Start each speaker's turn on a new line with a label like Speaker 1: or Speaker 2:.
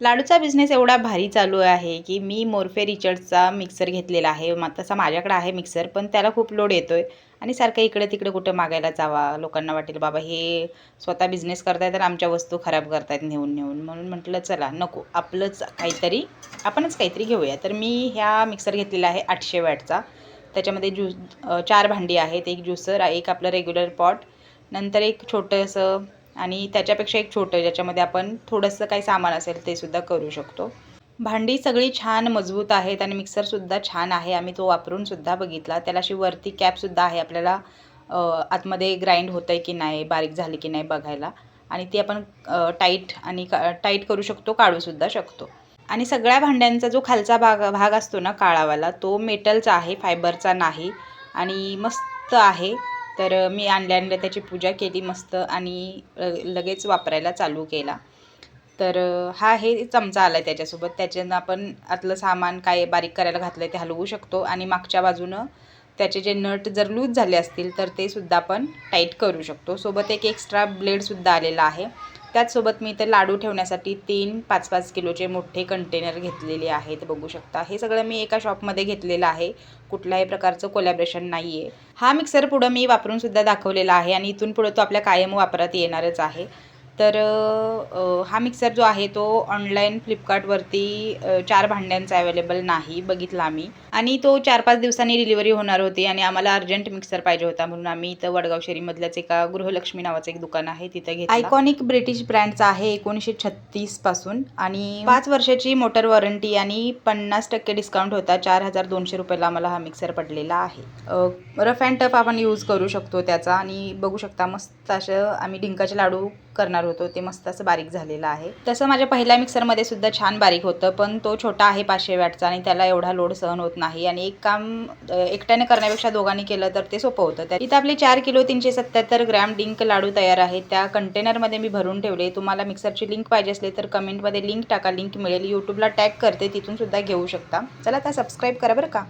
Speaker 1: लाडूचा business एवढा भारी चालू आहे की मी मोर्फे रिचर्डचा मिक्सर घेतलेला आहे. तसा माझ्याकडे आहे मिक्सर पण त्याला खूप लोड येतो आहे आणि सारखं इकडे तिकडे कुठं मागायला जावा. लोकांना वाटेल बाबा हे स्वतः बिझनेस करताय तर आमच्या वस्तू खराब करतायत नेऊन नेऊन. म्हणून म्हटलं चला नको आपलंच काहीतरी आपणच काहीतरी घेऊया. तर मी ह्या मिक्सर घेतलेला आहे आठशे वॅटचा. त्याच्यामध्ये ज्यूस चार भांडी आहेत. एक ज्युसर एक आपलं रेग्युलर पॉट नंतर एक छोटंसं आणि त्याच्यापेक्षा एक छोटं ज्याच्यामध्ये आपण थोडंसं काही सामान असेल ते सुद्धा करू शकतो. भांडी सगळी छान मजबूत आहेत आणि मिक्सरसुद्धा छान आहे. आम्ही तो वापरून सुद्धा बघितला. त्याला अशी वरती कॅपसुद्धा आहे. आपल्याला आतमध्ये ग्राइंड होतं आहे की नाही बारीक झाली की नाही बघायला. आणि ती आपण टाईट आणि का टाईट करू शकतो काढूसुद्धा शकतो. आणि सगळ्या भांड्यांचा जो खालचा भाग भाग असतो ना काळावाला तो मेटलचा आहे फायबरचा नाही. आणि मस्त आहे. तर मी आणल्या आणल्या त्याची पूजा केली मस्त आणि लगेच वापरायला चालू केला. तर हा हे चमचा आला आहे त्याच्यासोबत. त्याच्यानं आपण आतलं सामान काय बारीक करायला घातलं आहे ते हलवू शकतो आणि मागच्या बाजूनं त्याचे जे नट जर लूज झाले असतील तर ते सुद्धा आपण टाईट करू शकतो. सोबत एक एक्स्ट्रा ब्लेडसुद्धा आलेला आहे. त्याचसोबत मी इथे लाडू ठेवण्यासाठी तीन पाच पाच किलोचे मोठे कंटेनर घेतलेले आहेत बघू शकता. हे सगळं मी एका शॉपमध्ये घेतलेलं आहे. कुठल्याही प्रकारचं कोलॅबरेशन नाही आहे हा मिक्सर पुढं मी वापरून सुद्धा दाखवलेला आहे आणि इथून पुढं तो आपल्या कायम वापरात येणारच आहे. तर हा मिक्सर जो आहे तो ऑनलाईन फ्लिपकार्टवरती चार भांड्यांचा अवेलेबल नाही बघितला आम्ही आणि तो चार पाच दिवसांनी डिलिव्हरी होणार होती आणि आम्हाला अर्जंट मिक्सर पाहिजे होता म्हणून आम्ही इथं वडगाव शेरीमधल्याच एका गृहलक्ष्मी नावाचं एक दुकान आहे तिथं घेत आयकॉनिक ब्रिटिश ब्रँडचा आहे एकोणीसशे छत्तीसपासून आणि पाच वर्षाची मोटर वॉरंटी आणि पन्नास टक्के डिस्काउंट होता चार हजार दोनशे रुपयाला आम्हाला हा मिक्सर पडलेला आहे. रफ अँड टफ आपण यूज करू शकतो त्याचा आणि बघू शकता मस्त असं आम्ही डिंकाचे लाडू करणार होतो ते मस्त असं बारीक झालेलं आहे. तसं माझ्या पहिल्या मिक्सरमध्ये सुद्धा छान बारीक होतं पण तो छोटा आहे पाचशे वॅटचा आणि त्याला एवढा लोड सहन होत नाही. आणि एक काम एकट्याने करण्यापेक्षा दोघांनी केलं तर ते सोपं होतं. तर इथं आपले चार किलो तीनशे सत्याहत्तर ग्रॅम डिंक लाडू तयार आहेत. त्या कंटेनरमध्ये मी भरून ठेवले. तुम्हाला मिक्सरची लिंक पाहिजे असले तर कमेंटमध्ये लिंक टाका. लिंक मिळेल. यूट्यूबला टॅग करते. तिथून सुद्धा घेऊ शकता. चला आता सबस्क्राईब करा बरं का.